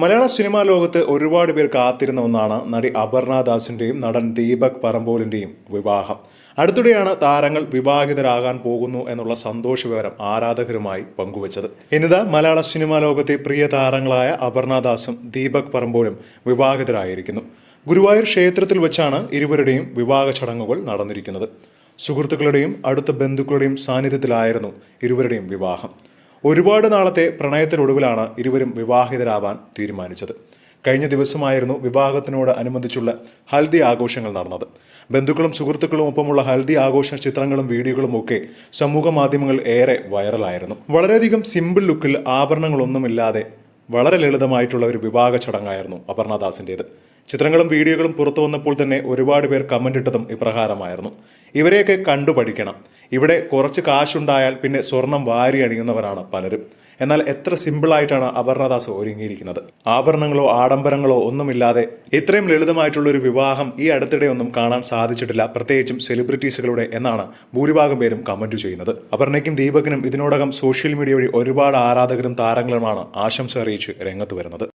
മലയാള cinema ലോകത്ത് ഒരുപാട് പേർ കാത്തിരുന്ന ഒന്നാണ് നടി അപർണ ദാസിന്റെയും നടൻ ദീപക് പറമ്പോലിന്റെയും വിവാഹം. അടുത്തിടെയാണ് താരങ്ങൾ വിവാഹിതരാകാൻ പോകുന്നു എന്നുള്ള സന്തോഷ വിവരം ആരാധകരുമായി പങ്കുവച്ചത്. ഇന്നിതാ മലയാള സിനിമാ ലോകത്തെ പ്രിയ താരങ്ങളായ അപർണ ദാസും ദീപക് പറമ്പോലും വിവാഹിതരായിരിക്കുന്നു. ഗുരുവായൂർ ക്ഷേത്രത്തിൽ വെച്ചാണ് ഇരുവരുടെയും വിവാഹ ചടങ്ങുകൾ നടന്നിരിക്കുന്നത്. സുഹൃത്തുക്കളുടെയും അടുത്ത ബന്ധുക്കളുടെയും സാന്നിധ്യത്തിലായിരുന്നു ഇരുവരുടെയും വിവാഹം. ഒരുപാട് നാളത്തെ പ്രണയത്തിനൊടുവിലാണ് ഇരുവരും വിവാഹിതരാവാൻ തീരുമാനിച്ചത്. കഴിഞ്ഞ ദിവസമായിരുന്നു വിവാഹത്തിനോട് അനുബന്ധിച്ചുള്ള ഹൽദി ആഘോഷങ്ങൾ നടന്നത്. ബന്ധുക്കളും സുഹൃത്തുക്കളും ഒപ്പമുള്ള ഹൽദി ആഘോഷ ചിത്രങ്ങളും വീഡിയോകളും ഒക്കെ സമൂഹ മാധ്യമങ്ങൾ ഏറെ വൈറലായിരുന്നു. വളരെയധികം സിമ്പിൾ ലുക്കിൽ ആഭരണങ്ങളൊന്നുമില്ലാതെ വളരെ ലളിതമായിട്ടുള്ള ഒരു വിവാഹ ചടങ്ങായിരുന്നു അപർണദാസിന്റേത് ചിത്രങ്ങളും വീഡിയോകളും പുറത്തു വന്നപ്പോൾ തന്നെ ഒരുപാട് പേർ കമന്റ് ഇട്ടതും ഇപ്രകാരമായിരുന്നു. ഇവരെയൊക്കെ കണ്ടു പഠിക്കണം. ഇവിടെ കുറച്ച് കാശുണ്ടായാൽ പിന്നെ സ്വർണം വാരി അണിയുന്നവരാണ് പലരും. എന്നാൽ എത്ര സിമ്പിളായിട്ടാണ് അപർണദാസ് ഒരുങ്ങിയിരിക്കുന്നത്. ആഭരണങ്ങളോ ആഡംബരങ്ങളോ ഒന്നുമില്ലാതെ ഇത്രയും ലളിതമായിട്ടുള്ള ഒരു വിവാഹം ഈ അടുത്തിടെ ഒന്നും കാണാൻ സാധിച്ചിട്ടില്ല. പ്രത്യേകിച്ചും സെലിബ്രിറ്റീസുകളുടെ എന്നാണ് ഭൂരിഭാഗം പേരും കമന്റ് ചെയ്യുന്നത്. അപർണയ്ക്കും ദീപകിനും ഇതിനോടകം സോഷ്യൽ മീഡിയ വഴി ഒരുപാട് ആരാധകരും താരങ്ങളുമാണ് ആശംസ അറിയിച്ച് രംഗത്ത് വരുന്നത്.